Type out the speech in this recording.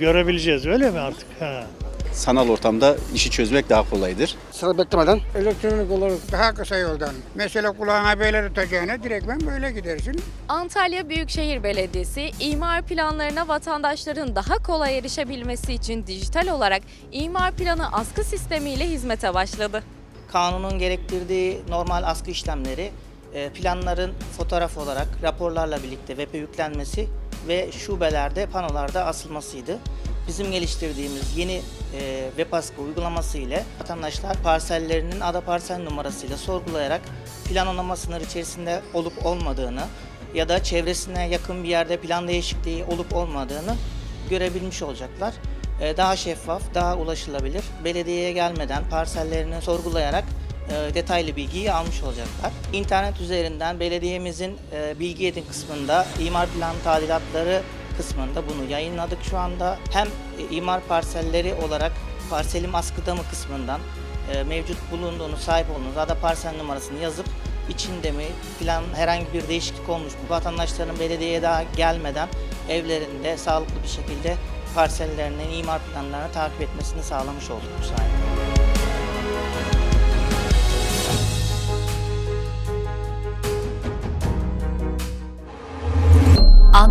Görebileceğiz öyle mi artık? Ha. Sanal ortamda işi çözmek daha kolaydır. Sıra beklemeden Elektronik olarak daha kısa yoldan. Mesela kulağına böyle tutacağına direktmen böyle gidersin. Antalya Büyükşehir Belediyesi imar planlarına vatandaşların daha kolay erişebilmesi için dijital olarak imar planı askı sistemiyle hizmete başladı. kanunun gerektirdiği normal askı işlemleri e, planların fotoğraf olarak raporlarla birlikte web'e yüklenmesi ve şubelerde panolarda asılmasıydı. Bizim geliştirdiğimiz yeni e, web askı uygulaması ile vatandaşlar parsellerinin ada parsel numarasıyla sorgulayarak plan onama sınır içerisinde olup olmadığını ya da çevresine yakın bir yerde plan değişikliği olup olmadığını görebilmiş olacaklar. Ee, Daha şeffaf, daha ulaşılabilir, belediyeye gelmeden parsellerini sorgulayarak e, detaylı bilgiyi almış olacaklar. İnternet üzerinden belediyemizin e, bilgi edin kısmında imar plan tadilatları kısmında bunu yayınladık şu anda. Hem e, imar parselleri olarak parselim askıda mı kısmından e, mevcut bulunduğunu, sahip olduğunuz ada parsel numarasını yazıp içinde mi plan herhangi bir değişiklik olmuş mu vatandaşların belediyeye daha gelmeden evlerinde sağlıklı bir şekilde parsellerinin imar planlarını takip etmesini sağlamış olduk bu sayede.